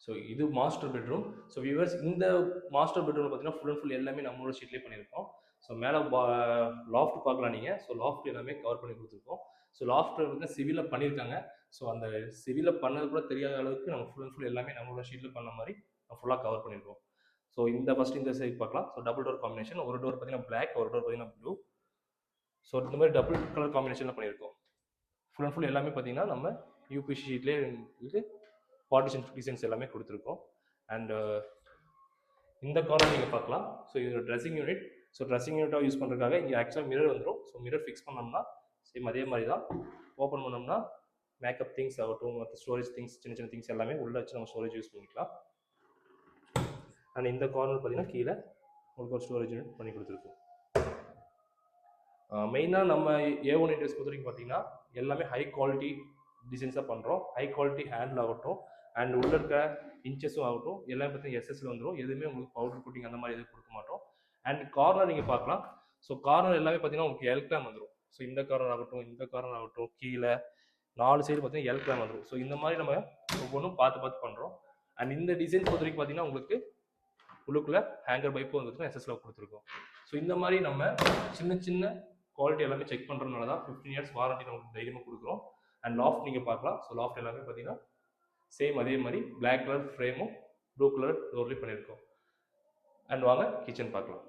So இது master bedroom so viewers இந்த master பெட்ரூமில் பார்த்தீங்கன்னா ஃபுல் அண்ட் ஃபுல் எல்லாமே நம்மளோட ஷீட்லேயே பண்ணியிருக்கோம் ஸோ மேலே லாஃப்ட் பார்க்கலாம் நீங்கள் ஸோ லாஃப்ட் எல்லாமே கவர் பண்ணி கொடுத்துருக்கோம். ஸோ லாஃப்ட் வந்து சிவிலில் பண்ணியிருக்காங்க ஸோ அந்த சிவிலில் பண்ணது கூட தெரியாத அளவுக்கு நம்ம ஃபுல் அண்ட் ஃபுல் எல்லாமே நம்மளோட ஷீட்டில் பண்ண மாதிரி ஃபுல்லாக கவர் பண்ணியிருக்கோம் ஸோ இந்த ஃபஸ்ட் இந்த சைட் பார்க்கலாம். ஸோ டபுள் டோர் காம்பினேஷன் ஒரு டோர் பார்த்தீங்கன்னா பிளாக் ஒரு டோர் பார்த்தீங்கன்னா ப்ளூ ஸோ இந்த மாதிரி டபுள் கலர் காம்பினேஷனில் பண்ணியிருக்கோம் ஃபுல் அண்ட் ஃபுல் எல்லாமே பார்த்தீங்கன்னா நம்ம யூபிசி ஷீட்லேயே இருக்குது பார்ட்டிஷன் டிசைன்ஸ் எல்லாமே கொடுத்துருக்கோம். அண்ட் uh, இந்த கார்னர் நீங்கள் பார்க்கலாம். ஸோ இது ட்ரெஸ்ஸிங் யூனிட் ஸோ ட்ரெஸ்ஸிங் யூனிட்டாக யூஸ் பண்ணுறதுக்காக இங்கே ஆக்சுவலாக மிரர் வந்துடும் ஸோ மிரர் ஃபிக்ஸ் பண்ணோம்னா சேம் அதே மாதிரி தான் ஓப்பன் பண்ணோம்னா மேக்கப் திங்ஸ் ஆகட்டும் மற்ற ஸ்டோரேஜ் திங்ஸ் சின்ன சின்ன திங்ஸ் எல்லாமே உள்ளே வச்சு நம்ம ஸ்டோரேஜ் யூஸ் பண்ணிக்கலாம். அண்ட் இந்த கார்னர் பார்த்தீங்கன்னா கீழே உங்களுக்கு ஒரு ஸ்டோரேஜ் யூனிட் பண்ணி கொடுத்துருக்கோம். மெயினாக நம்ம ஏ ஒன் இன்ட்ரெஸ்ட் பொறுத்த வரைக்கும் பார்த்தீங்கன்னா எல்லாமே ஹை குவாலிட்டி டிசைன்ஸாக பண்ணுறோம் ஹை குவாலிட்டி ஹேண்டில் ஆகட்டும். அண்ட் உள்ள இருக்க இன்ச்சஸும் ஆகட்டும் எல்லாமே பார்த்தீங்கன்னா எஸ்எஸ்ல வந்துடும் எதுவுமே உங்களுக்கு பவுடர் கோட்டிங் அந்த மாதிரி எதுவும் கொடுக்க மாட்டோம். அண்ட் கார்னர் நீங்கள் பார்க்கலாம். ஸோ கார்னர் எல்லாமே பார்த்தீங்கன்னா உங்களுக்கு எல்கிளாம் வந்துடும் ஸோ இந்த கார்னர் ஆகட்டும் இந்த கார்னர் ஆகட்டும் கீழே நாலு சைடு பார்த்தீங்கன்னா எல்கிளாம் வந்துடும் ஸோ இந்த மாதிரி நம்ம ஒவ்வொன்றும் பார்த்து பார்த்து பண்ணுறோம் அண்ட் இந்த டிசைன் பொறுத்த வரைக்கும் பார்த்தீங்கன்னா உங்களுக்கு உள்ளுக்குள்ள ஹேங்கர் பைப்பு வந்துட்டு எஸ்எஸ்ல கொடுத்துருக்கோம். ஸோ இந்த மாதிரி நம்ம சின்ன சின்ன குவாலிட்டி எல்லாமே செக் பண்ணுறதுனால தான் ஃபிஃப்டீன் இயர்ஸ் வாரண்டி நமக்கு தைரியமாக கொடுக்குறோம். அண்ட் லாஃப்ட் நீங்கள் பார்க்கலாம். ஸோ லாஃப்ட் எல்லாமே பார்த்தீங்கன்னா சேம் அதே மாதிரி பிளாக் கலர் ஃப்ரேமும் ப்ளூ கலர் டோர்லேயும் பண்ணியிருக்கோம் அண்ட் வாங்க கிச்சன் பார்க்கலாம்.